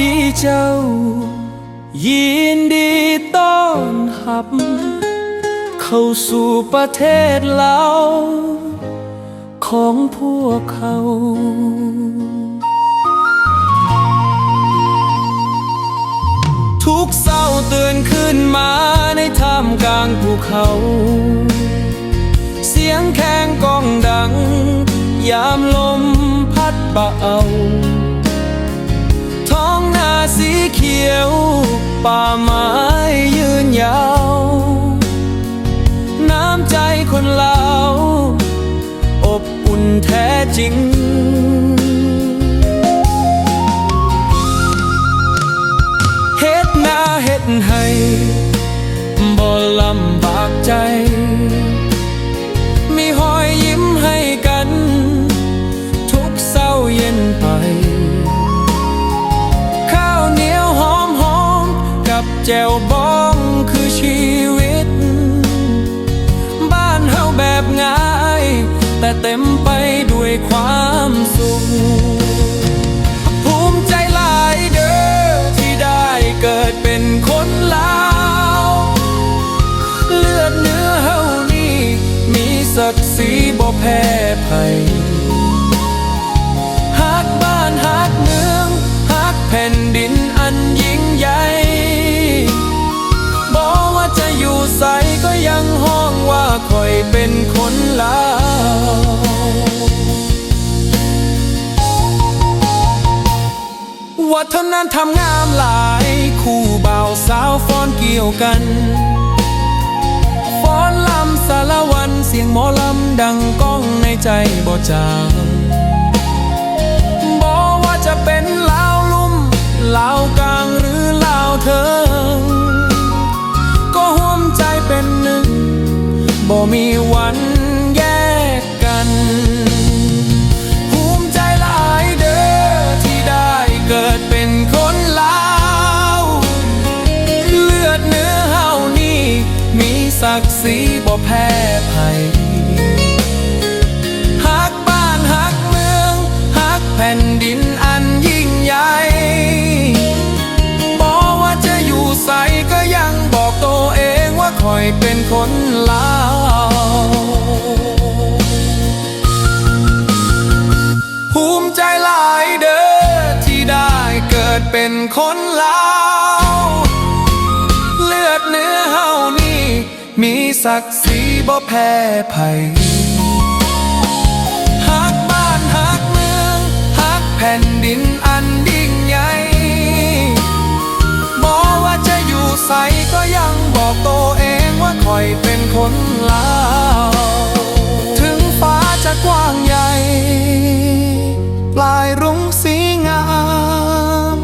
ดีเจ้า ยินดีต้อนรับ เข้าสู่ประเทศเราของพวกเขาทุกเศร้าตื่นขึ้นมาในท่ามกลางภูเขา เสียงแข้งกองดัง ยามลมพัดเบาท้อา เขียว ป่าไม้ยืนยาว น้ำใจคนลาว อบอุ่นแท้จริง ชีวิต บ้านเฮาแบบง่าย แต่เต็มไปด้วยความสุข ภูมิใจหลายเด้อที่ได้เกิดเป็นคนลาว เลือดเนื้อเฮานี่มีศักดิ์ศรี เป็นคนลาววัฒนธรรมงามหลาย คู่บ่าวสาวฟ้อนเกี่ยวกันฟ้อนลำสารวันเสียงหมอลำดังก้องในใจบ่จาง กศรีบ่แพ้ภัยฮักบ้านฮักเมืองฮักแผ่นดินอันยิ่งใหญ่บอกว่าจะอยู่ใสก็ยังบอกตัวเองว่าคอยเป็นคนลาวภูมิใจหลายเด้อที่ได้เกิดเป็นคนลาว มีศักดิ์ศรีบ่แพ้ภัยฮักบ้านฮักเมืองฮักแผ่นดินอันยิ่งใหญ่บอกว่าจะอยู่ใสก็ยังบอกตัวเองว่าคอยเป็นคนลาวถึงฟ้าจะกว้างใหญ่ ปลายรุ้งสีงาม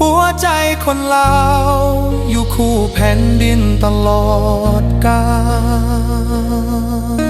หัวใจคนลาว คู่แผ่นดินตลอดกาล